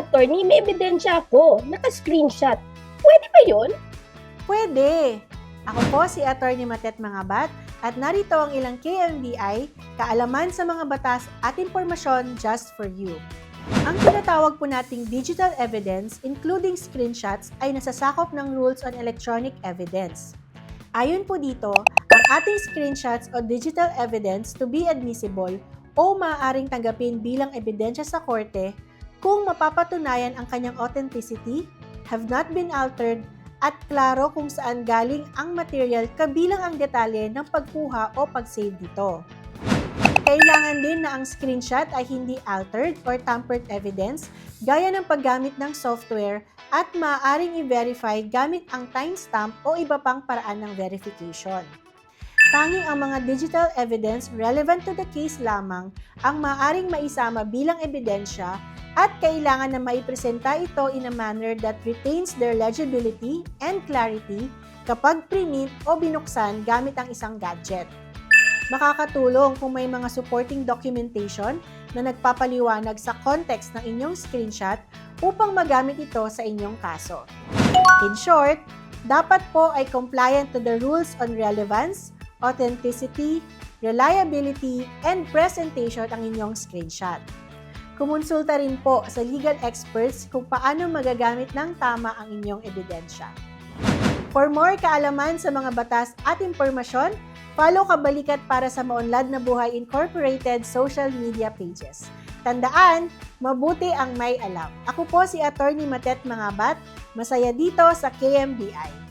attorney, may ebidensya ako. Naka-screenshot. Pwede ba yun? Pwede! Ako po si Attorney Matet Mangabat at narito ang ilang KMBI, kaalaman sa mga batas at impormasyon just for you. Ang tinatawag po nating digital evidence, including screenshots, ay nasasakop ng Rules on Electronic Evidence. Ayon po dito, ang ating screenshots o digital evidence to be admissible o maaaring tanggapin bilang ebidensya sa korte kung mapapatunayan ang kanyang authenticity, have not been altered, at klaro kung saan galing ang material kabilang ang detalye ng pagkuha o pag-save dito. Kailangan din na ang screenshot ay hindi altered or tampered evidence gaya ng paggamit ng software at maaaring i-verify gamit ang timestamp o iba pang paraan ng verification. Tanging ang mga digital evidence relevant to the case lamang ang maaaring maisama bilang ebidensya at kailangan na maipresenta ito in a manner that retains their legibility and clarity kapag print o binuksan gamit ang isang gadget. Makakatulong kung may mga supporting documentation na nagpapaliwanag sa context ng inyong screenshot upang magamit ito sa inyong kaso. In short, dapat po ay compliant to the rules on relevance, authenticity, reliability, and presentation ang inyong screenshot. Kumonsulta rin po sa legal experts kung paano magagamit ng tama ang inyong ebidensya. For more kaalaman sa mga batas at impormasyon, follow Kabalikat para sa Maunlad na Buhay Incorporated social media pages. Tandaan, mabuti ang may alam. Ako po si Attorney Matet Mangabat, masaya dito sa KMBI.